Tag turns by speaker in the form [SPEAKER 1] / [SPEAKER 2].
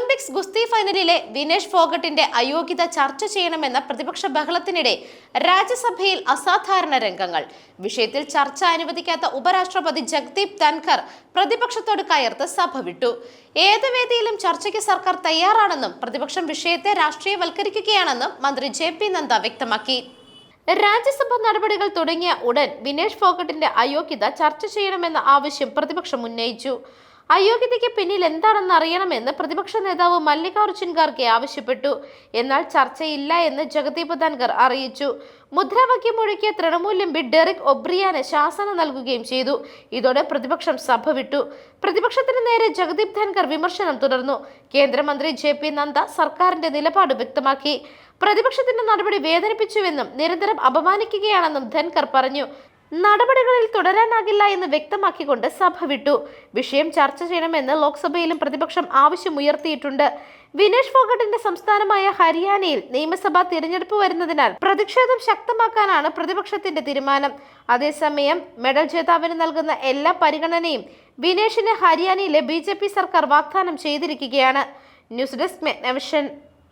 [SPEAKER 1] Olympics ഗുസ്തി ഫൈനലിലെ വിനേഷ് ഫോഗട്ടിന്റെ അയോഗ്യത ചർച്ച ചെയ്യണമെന്ന പ്രതിപക്ഷ ബഹളത്തിനിടെ രാജ്യസഭയിൽ അസാധാരണ രംഗങ്ങൾ. വിഷയത്തിൽ ചർച്ച അനുവദിക്കാത്ത ഉപരാഷ്ട്രപതി ജഗ്ദീപ് ധൻഖർ പ്രതിപക്ഷത്തോട് കയർത്ത് സഭ വിട്ടു. ഏത് വേദിയിലും ചർച്ചയ്ക്ക് സർക്കാർ തയ്യാറാണെന്നും പ്രതിപക്ഷം വിഷയത്തെ രാഷ്ട്രീയവൽക്കരിക്കുകയാണെന്നും മന്ത്രി ജെ പി നദ്ദ വ്യക്തമാക്കി. രാജ്യസഭ നടപടികൾ തുടങ്ങിയ ഉടൻ വിനേഷ് ഫോഗട്ടിന്റെ അയോഗ്യത ചർച്ച ചെയ്യണമെന്ന ആവശ്യം പ്രതിപക്ഷം ഉന്നയിച്ചു. അയോഗ്യതയ്ക്ക് പിന്നിൽ എന്താണെന്ന് അറിയണമെന്ന് പ്രതിപക്ഷ നേതാവ് മല്ലികാർജുൻ ഖാർഗെ ആവശ്യപ്പെട്ടു. എന്നാൽ ചർച്ചയില്ല എന്ന് ജഗദീപ് ധൻഖർ അറിയിച്ചു. മുദ്രാവാക്യം മുഴക്കിയ തൃണമൂൽ എം പി ഡെറിക് ഒബ്രിയാന് ശാസന നൽകുകയും ചെയ്തു. ഇതോടെ പ്രതിപക്ഷം സഭ വിട്ടു. പ്രതിപക്ഷത്തിന് നേരെ ജഗദീപ് ധൻഖർ വിമർശനം തുടർന്നു. കേന്ദ്രമന്ത്രി ജെ പി നദ്ദ സർക്കാരിന്റെ നിലപാട് വ്യക്തമാക്കി. പ്രതിപക്ഷത്തിന്റെ നടപടി വേദനിപ്പിച്ചുവെന്നും നിരന്തരം അപമാനിക്കുകയാണെന്നും ധൻഖർ പറഞ്ഞു. നടപടികളിൽ തുടരാനാകില്ല എന്ന് വ്യക്തമാക്കിക്കൊണ്ട് സഭ വിട്ടു. വിഷയം ചർച്ച ചെയ്യണമെന്ന് ലോക്സഭയിലും പ്രതിപക്ഷം ആവശ്യമുയർത്തിയിട്ടുണ്ട്. വിനേഷ് ഫോഗട്ടിന്റെ സംസ്ഥാനമായ ഹരിയാനയിൽ നിയമസഭാ തിരഞ്ഞെടുപ്പ് വരുന്നതിനാൽ പ്രതിഷേധം ശക്തമാക്കാനാണ് പ്രതിപക്ഷത്തിന്റെ തീരുമാനം. അതേസമയം മെഡൽ ജേതാവിന് നൽകുന്ന എല്ലാ പരിഗണനയും വിനേഷിന് ഹരിയാനയിലെ ബി സർക്കാർ വാഗ്ദാനം ചെയ്തിരിക്കുകയാണ്. News desk മെഗ്നവിഷൻ.